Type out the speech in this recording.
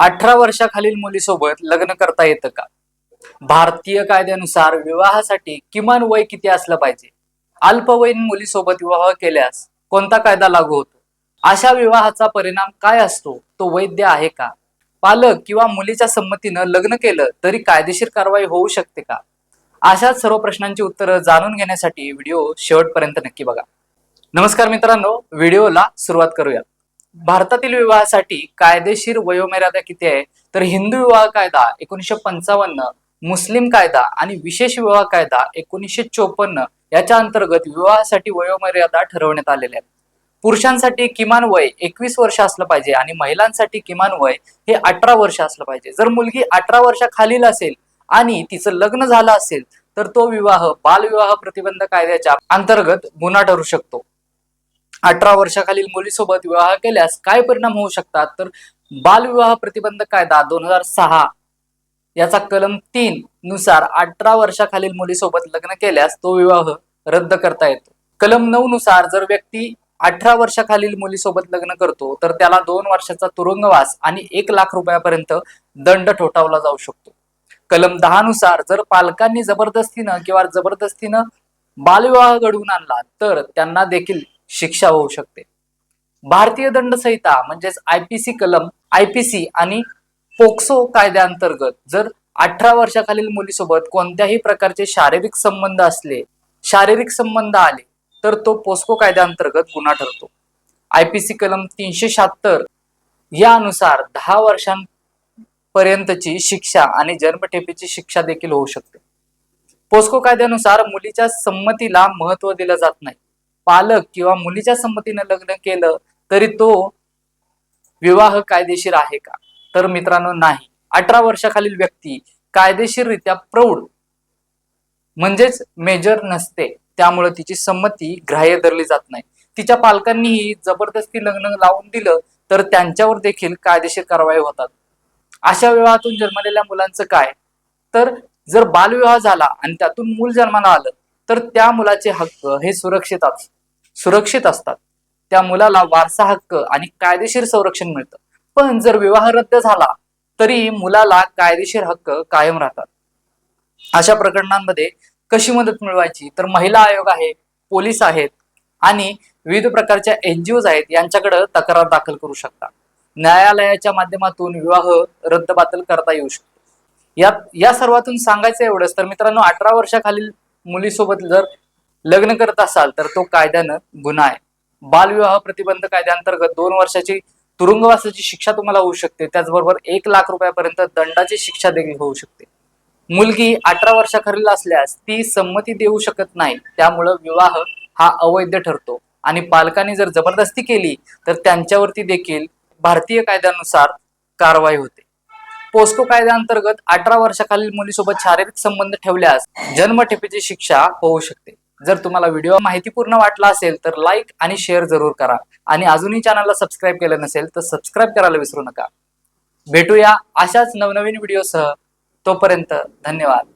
अठरा वर्षाखालील मुलीसोबत लग्न करता येतं का? भारतीय कायद्यानुसार विवाहासाठी किमान वय किती असलं पाहिजे? अल्पवयीन मुलीसोबत विवाह केल्यास कोणता कायदा लागू होतो? अशा विवाहाचा परिणाम काय असतो? तो वैध आहे का? पालक किंवा मुलीच्या संमतीनं लग्न केलं तरी कायदेशीर कारवाई होऊ शकते का? अशाच सर्व प्रश्नांची उत्तरं जाणून घेण्यासाठी व्हिडिओ शेवटपर्यंत नक्की बघा. नमस्कार मित्रांनो व्हिडिओला सुरुवात करूया भारतातील विवाहासाठी कायदेशीर वयोमर्यादा किती आहे? तर हिंदू विवाह कायदा एकोणीसशे पंचावन्न मुस्लिम कायदा आणि विशेष विवाह कायदा एकोणीसशे चोपन्न याच्या अंतर्गत विवाहासाठी वयोमर्यादा ठरवण्यात आलेल्या आहेत. पुरुषांसाठी किमान वय एकवीस वर्ष असलं पाहिजे आणि महिलांसाठी किमान वय हे अठरा वर्ष असलं पाहिजे. जर मुलगी अठरा वर्षाखालील असेल आणि तिचं लग्न झालं असेल तर तो विवाह बालविवाह प्रतिबंध कायद्याच्या अंतर्गत गुन्हा ठरू शकतो. अठरा वर्षाखालील मुलीसोबत विवाह केल्यास काय परिणाम होऊ शकतात? तर बालविवाह प्रतिबंध कायदा दोन हजार सहा याचा कलम तीन नुसार अठरा वर्षाखालील मुलीसोबत लग्न केल्यास तो विवाह रद्द करता येतो. कलम नऊ नुसार जर व्यक्ती अठरा वर्षाखालील मुलीसोबत लग्न करतो तर त्याला दोन वर्षाचा तुरुंगवास आणि एक लाख रुपयापर्यंत दंड ठोठावला जाऊ शकतो. कलम दहा नुसार जर पालकांनी जबरदस्तीनं किंवा जबरदस्तीनं बालविवाह घडवून आणला तर त्यांना देखील शिक्षा होऊ शकते. भारतीय दंड संहिता म्हणजेच आयपीसी कलम आयपीसी आणि पोक्सो कायद्याअंतर्गत जर अठरा वर्षाखालील मुलीसोबत कोणत्याही प्रकारचे शारीरिक संबंध असले शारीरिक संबंध आले तर तो पोस्को कायद्याअंतर्गत गुन्हा ठरतो. आयपीसी कलम तीनशे शहात्तर यानुसार दहा वर्षांपर्यंतची शिक्षा आणि जन्मठेपेची शिक्षा देखील होऊ शकते. पोस्को कायद्यानुसार मुलीच्या संमतीला महत्त्व दिलं जात नाही. पालक किंवा मुलीच्या संमतीने लग्न केलं तरी तो विवाह कायदेशीर आहे का? तर मित्रांनो नाही. अठरा वर्षाखालील व्यक्ती कायदेशीररित्या प्रौढ म्हणजेच मेजर नसते. त्यामुळे तिची संमती ग्राह्य धरली जात नाही. तिच्या पालकांनीही जबरदस्ती लग्न लावून दिलं तर त्यांच्यावर देखील कायदेशीर कारवाई होतात. अशा विवाहातून जन्मलेल्या मुलांचं काय? तर जर बालविवाह झाला आणि त्यातून मूल जन्माला आलं तर त्या मुलाचे हक्क हे सुरक्षित अस- सुरक्षित असतात. त्या मुलाला वारसा हक्क आणि कायदेशीर संरक्षण मिळतं. पण जर विवाह रद्द झाला तरी मुलाला कायदेशीर हक्क कायम राहतात. अशा प्रकरणांमध्ये कशी मदत मिळवायची? तर महिला आयोग आहे पोलीस आहेत आणि विविध प्रकारच्या एनजीओज आहेत यांच्याकडे तक्रार दाखल करू शकता न्यायालयाच्या माध्यमातून विवाह रद्दबातल करता येऊ शकतो. या या सर्वातून सांगायचं एवढंच तर मित्रांनो अठरा वर्षाखालील मुलीसोबत जर लग्न करत असाल तर तो कायद्यानं गुन्हा आहे. बालविवाह प्रतिबंध कायद्याअंतर्गत दोन वर्षाची तुरुंगवासाची शिक्षा तुम्हाला होऊ शकते. त्याचबरोबर एक लाख रुपयापर्यंत दंडाची शिक्षा देखील होऊ शकते. मुलगी अठरा वर्षाखालील असल्यास ती संमती देऊ शकत नाही. त्यामुळं विवाह हा अवैध ठरतो. आणि पालकांनी जर जबरदस्ती केली तर त्यांच्यावरती देखील भारतीय कायद्यानुसार कारवाई होते. पोस्को कायद्याअंतर्गत अठरा वर्षाखालील मुलीसोबत शारीरिक संबंध ठेवल्यास जन्मठेपेची शिक्षा होऊ शकते. जर तुम्हाला व्हिडिओ माहितीपूर्ण वाटला असेल तर लाईक आणि शेअर जरूर करा. आणि अजूनही चॅनलला सबस्क्राईब केलं नसेल तर सबस्क्राईब करायला विसरू नका. भेटूया अशाच नवनवीन व्हिडिओसह तोपर्यंत धन्यवाद.